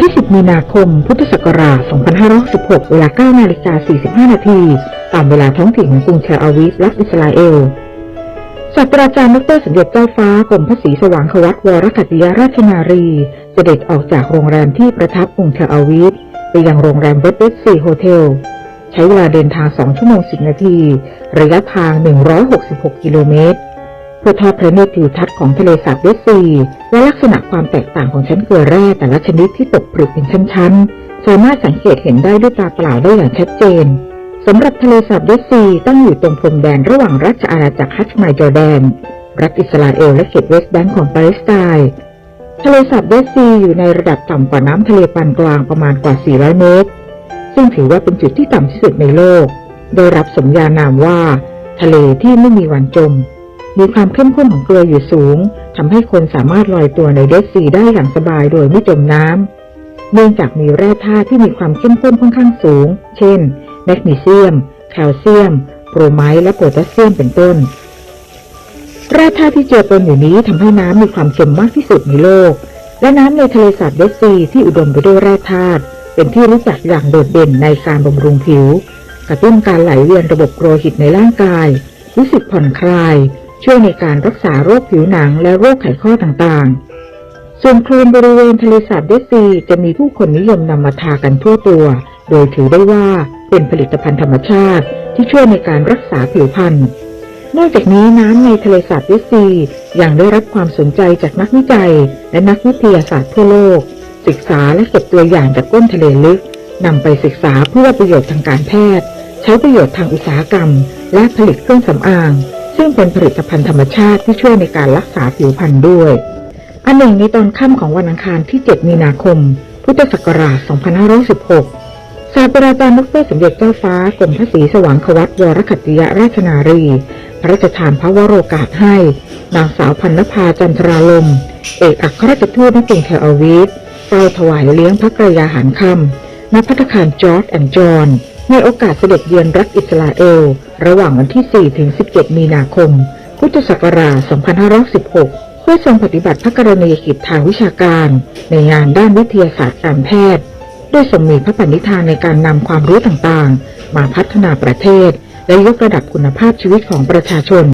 ที่ 10 มีนาคม พุทธศักราช 2566 เวลา 9 นาฬิกา 45 นาที ตามเวลาท้องถิ่นของกรุงเทลอาวีฟรัฐอิสราเอล ศาสตราจารย์ดรสมเด็จเจ้าฟ้ากรมพระศรีสว่างควัตวรกัติยราชนารีเสด็จออกจากโรงแรมที่ประทับกรุงเทลอาวีฟไปยังโรงแรมเวสเวสซีโฮเทล ใช้เวลาเดินทาง 2 ชั่วโมง 10 นาที ระยะทาง 166 กิโลเมตร เพื่อทอดพระเนตรทิวทัศน์ของทะเลสาบเวสซีและลักษณะความแตกต่างของชั้นเกลือแร่แต่ละชนิดที่ตกผลึกเป็นชั้นๆ สามารถสังเกตเห็นได้ด้วยตาเปล่าได้อย่างชัดเจนสำหรับทะเลสาบเวสซีตั้งอยู่ตรงพรมแดนระหว่างราชอาณาจักรฮัชไมจอร์แดน รัฐอิสราเอลและเขตเวสต์แบงก์ของปาเลสไตน์ทะเลสาบเวสซีอยู่ในระดับต่ำกว่าน้ำทะเลปานกลางประมาณกว่า 400 เมตร ซึ่งถือว่าเป็นจุดที่ต่ำที่สุดในโลกได้รับสมญานามว่า ทะเลที่ไม่มีวันจม มีความเข้มข้นของเกลืออยู่สูงทำให้คนสามารถลอยตัวในเดซีได้อย่างสบายโดยไม่จมน้ำเนื่องจากมีแร่ธาตุที่มีความเข้มข้นค่อนข้างสูง เช่น แมกนีเซียม แคลเซียมโปรไมต์และโพแทสเซียมเป็นต้น แร่ธาตุที่เจอปนอยู่นี้ทำให้น้ำมีความเค็มมากที่สุดในโลก และน้ำในทะเลสาบเดดซีที่อุดมไปด้วยแร่ธาตุเป็นที่รู้จักอย่างโดดเด่นในการบำรุงผิว กระตุ้นการไหลเวียนระบบโลหิตในร่างกาย รู้สึกผ่อนคลาย ช่วยในการรักษาโรคผิวหนังและโรคไขข้อต่างๆ ส่วนโคลนบริเวณทะเลสาบเดซีจะมีผู้คนนิยมนำมาทากันทั่วตัว โดยถือได้ว่าเป็นผลิตภัณฑ์ธรรมชาติ ที่ช่วยในการรักษาผิวพรรณนอกจากนี้น้ำในทะเลสาบเวสซียังได้รับความสนใจจากนักวิจัย และนักวิทยาศาสตร์ทั่วโลก ศึกษาและเก็บตัวอย่างจากก้นทะเลลึกนำไปศึกษาเพื่อประโยชน์ทางการแพทย์ ใช้ประโยชน์ทางอุตสาหกรรม และผลิตเครื่องสำอาง ซึ่งเป็นผลิตภัณฑ์ธรรมชาติที่ช่วยในการรักษาผิวพรรณด้วย อันหนึ่งในตอนค่ำของวันอังคารที่ 7 มีนาคม พุทธศักราช 2516 ศาสตราจารย์ดรสมเด็จเจ้าฟ้ากรมพระศรีสว่างควัตวรคัตติยราชนารี พระราชทานพระวโรกาสให้ นางสาวพันนภาจันทราลม เอกอัครราชทูตณกรุงเทลอาวีฟเฝ้าถวายเลี้ยงพระกรยาหารค่ำณพัตตาคารจอร์จแอนด์จอห์น ในโอกาสเสด็จเยือนรัฐอิสราเอล ระหว่างวันที่ 4 ถึง 17 มีนาคม พุทธศักราช 2516 เพื่อทรงปฏิบัติพระกรณียกิจทางวิชาการ ในงานด้านวิทยาศาสตร์การแพทย์ด้วยทรงมีพระปณิธานในการนำความรู้ต่างๆ มาพัฒนาประเทศ และยกระดับคุณภาพชีวิตของประชาชน